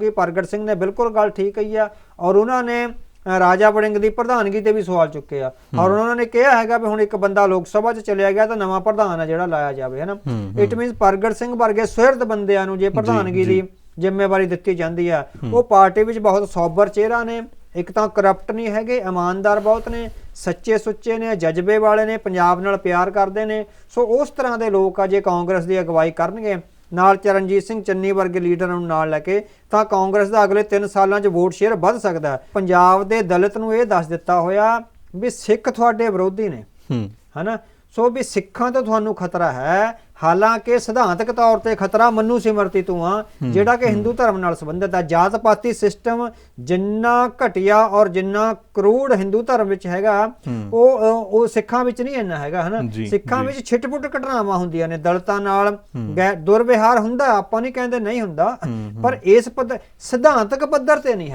ਕਿ ਪ੍ਰਗਟ ਸਿੰਘ ਨੇ ਬਿਲਕੁਲ ਗੱਲ ਠੀਕ ਕਹੀ ਆ ਔਰ ਉਹਨਾਂ ਨੇ ਰਾਜਾ ਵੜਿੰਗ ਦੀ ਪ੍ਰਧਾਨਗੀ ਤੇ ਵੀ ਸਵਾਲ ਚੁੱਕੇ ਆ। ਔਰ ਉਹਨਾਂ ਨੇ ਕਿਹਾ ਹੈਗਾ ਵੀ ਹੁਣ ਇੱਕ ਬੰਦਾ ਲੋਕ ਸਭਾ 'ਚ ਚਲਿਆ ਗਿਆ ਤਾਂ ਨਵਾਂ ਪ੍ਰਧਾਨ ਆ ਜਿਹੜਾ ਲਾਇਆ ਜਾਵੇ ਹੈਨਾ? ਇਟ ਮੀਨਸ ਪ੍ਰਗਟ ਸਿੰਘ ਵਰਗੇ ਸੁਹਿਰਦ ਬੰਦਿਆਂ ਨੂੰ ਜੇ ਪ੍ਰਧਾਨਗੀ। ਦੀ ਜ਼ਿੰਮੇਵਾਰੀ ਦਿੱਤੀ ਜਾਂਦੀ ਆ ਉਹ ਪਾਰਟੀ ਵਿੱਚ ਬਹੁਤ ਸੌਬਰ ਚਿਹਰਾ ਨੇ ਇੱਕ ਤਾਂ ਕਰਪਟ ਨਹੀਂ ਹੈਗੇ ਇਮਾਨਦਾਰ ਬਹੁਤ ਨੇ ਸੱਚੇ ਸੁੱਚੇ ਨੇ ਜਜ਼ਬੇ ਵਾਲੇ ਨੇ ਪੰਜਾਬ ਨਾਲ ਪਿਆਰ ਕਰਦੇ ਨੇ। ਸੋ ਉਸ ਤਰ੍ਹਾਂ ਦੇ ਲੋਕ ਆ ਜੇ ਕਾਂਗਰਸ ਦੀ ਅਗਵਾਈ ਕਰਨਗੇ ਨਾਲ ਚਰਨਜੀਤ ਸਿੰਘ ਚੰਨੀ ਵਰਗੇ ਲੀਡਰਾਂ ਨੂੰ ਨਾਲ ਲੈ ਕੇ ਤਾਂ ਕਾਂਗਰਸ ਦਾ ਅਗਲੇ 3 ਸਾਲਾਂ 'ਚ ਵੋਟ ਸ਼ੇਅਰ ਵੱਧ ਸਕਦਾ ਹੈ। ਪੰਜਾਬ ਦੇ ਦਲਿਤ ਨੂੰ ਇਹ ਦੱਸ ਦਿੱਤਾ ਹੋਇਆ ਵੀ ਸਿੱਖ ਤੁਹਾਡੇ ਵਿਰੋਧੀ ਨੇ। ਹੂੰ। ਹਨਾ? ਸੋ ਵੀ ਸਿੱਖਾਂ ਤੋਂ ਤੁਹਾਨੂੰ ਖਤਰਾ ਹੈ ਹਾਲਾਂਕਿ ਸਿਧਾਂਤਕ ਤੌਰ ਤੇ ਖਤਰਾ ਮੰਨੂ ਸਿਮਰਤੀ ਤੋਂ ਆ ਜਿਹੜਾ ਕਿ ਹਿੰਦੂ ਧਰਮ ਨਾਲ ਸੰਬੰਧਿਤ ਹੈ ਜਾਤ ਪਾਤੀ ਸਿਸਟਮ ਜਿੰਨਾ ਘਟਿਆ ਔਰ ਜਿੰਨਾ ਕਰੂੜ ਹਿੰਦੂ ਧਰਮ ਵਿੱਚ ਹੈਗਾ ਉਹ ਉਹ ਸਿੱਖਾਂ ਵਿੱਚ ਨਹੀਂ ਇੰਨਾ ਹੈਗਾ ਹਨਾ? ਸਿੱਖਾਂ। ਵਿੱਚ ਛਿੱਟਪੁੱਟ ਘਟਨਾਵਾਂ ਹੁੰਦੀਆਂ ਨੇ ਦਲਿਤਾਂ ਨਾਲ ਦੁਰਵਿਹਾਰ ਹੁੰਦਾ ਆਪਾਂ ਨਹੀਂ ਕਹਿੰਦੇ ਨਹੀਂ ਹੁੰਦਾ ਪਰ ਇਸ ਸਿਧਾਂਤਕ ਪੱਧਰ ਤੇ ਨਹੀਂ ਹੈ।